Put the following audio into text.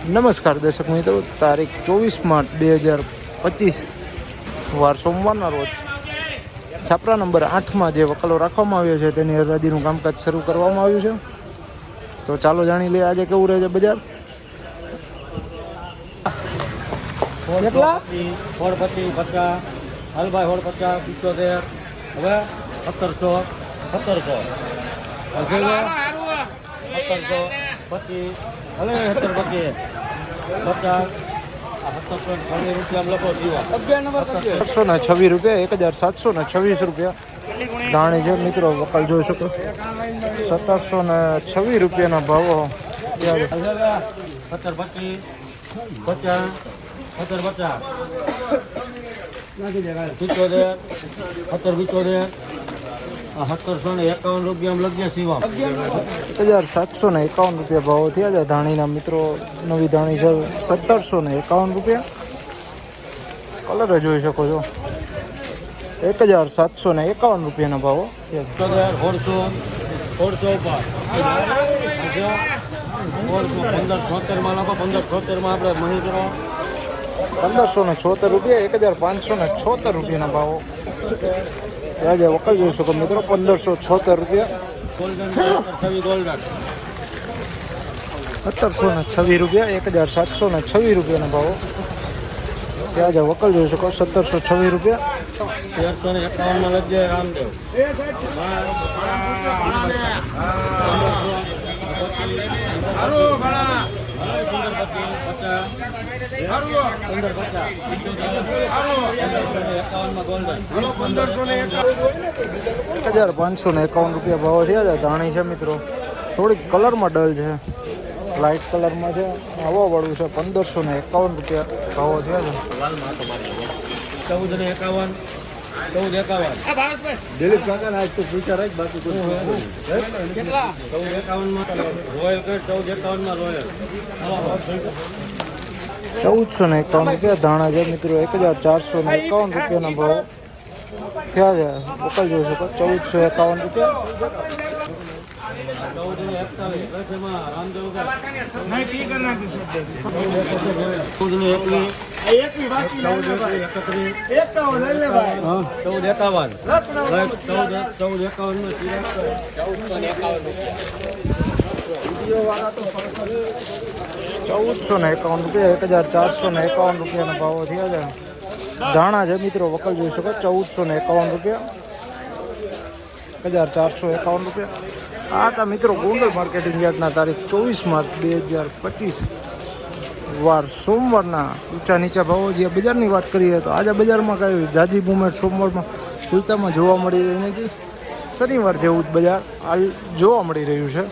નમસ્કાર દર્શક મિત્રો તારીખ ચોવીસ માર્ચ બે હજાર પચીસ વાર સોમવારના રોજ છાપરા નંબર આઠમાં જે વકલો રાખવામાં આવ્યો છે તેની હરાજીનું કામકાજ શરૂ કરવામાં આવ્યું છે. તો ચાલો જાણી લઈએ આજે કેવું રહે છે બજાર? સોળ પચીસ હલભાઈ પિત્તોતેર હવે સત્તરસો સત્તરસો. સત્તરસો પચીસ હવે સત્તર પચીસ પચાસ આ સત્તરસો ને છવ્વીસ રૂપિયા એક હજાર સાતસો ને છવ્વીસ રૂપિયા. દાણી છે મિત્રો વકલ જોઈ શકો. સત્તરસો ને છવ્વીસ રૂપિયાના ભાવો. પચાસ પચીસ પચાસ. હજાર સાતસો ને એકાવન રૂપિયા ભાવો થયા છે. ધાણીના મિત્રો નવી ધાણી છે. સત્તરસો ને એકાવન રૂપિયા. કલર જોઈ શકો છો. એક હજાર સાતસો ને એકાવન રૂપિયાના ભાવો પંદરસો ને છોતેર રૂપિયા એક હજાર પાંચસો ને છોતેર રૂપિયાના ભાવો. ત્યાં જે વકલ જોઈ શકો મિત્રો, પંદરસો છોતેર રૂપિયા. સત્તરસો ને છવ્વીસ રૂપિયા, એક હજાર સાતસો ને છવ્વીસ રૂપિયાના ભાવો. ત્યાં આજે વકલ જોઈ શકો, સત્તરસો છવ્વીસ રૂપિયા. તેરસો ને એકાવનમાં લખજે રામદેવ પંદર હજાર પાંચસો ને એકાવન રૂપિયા ભાવો થયા છે ધાણી છે મિત્રો થોડીક કલરમાં ડલ છે લાઇટ કલરમાં છે હવા વાળું છે પંદરસો ને એકાવન રૂપિયા ભાવો થયા છે ચૌદ ને એકાવન ચૌદ એકાવન દિલીપ કાકા આજ તો પૂછા રાખ બાકી કેટલા ચૌદ એકાવનમાં રોયલ કર ચૌદ એકાવનમાં રોયલ ચૌદસો ને એકાવન રૂપિયા ધાણા છે મિત્રો એક હજાર ચારસો ને એકાવન રૂપિયાના ભાવ થયા છે વકલ જોઈ શકો ચૌદસો એકાવન રૂપિયા ચૌદ એકાવન ચૌદસો ને એકાવન રૂપિયા. એક હજાર ચારસો ને એકાવન રૂપિયાના ભાવો થયા છે ધાણા છે મિત્રો વકલ જોઈ શકો ચૌદસો ને એકાવન રૂપિયા એક હજાર ચારસો એકાવન રૂપિયા આ હતા મિત્રો ગોંડલ માર્કેટિંગ યાર્ડના તારીખ ચોવીસ માર્ચ બે હજાર પચીસ વાર સોમવારના ઊંચા નીચા ભાવો જે બજારની વાત કરીએ તો આજે બજારમાં કાંઈ જાજી મુમેન્ટ સોમવારમાં ખુલતામાં જોવા મળી રહી નથી. શનિવાર જેવું જ બજાર હાલ જોવા મળી રહ્યું છે.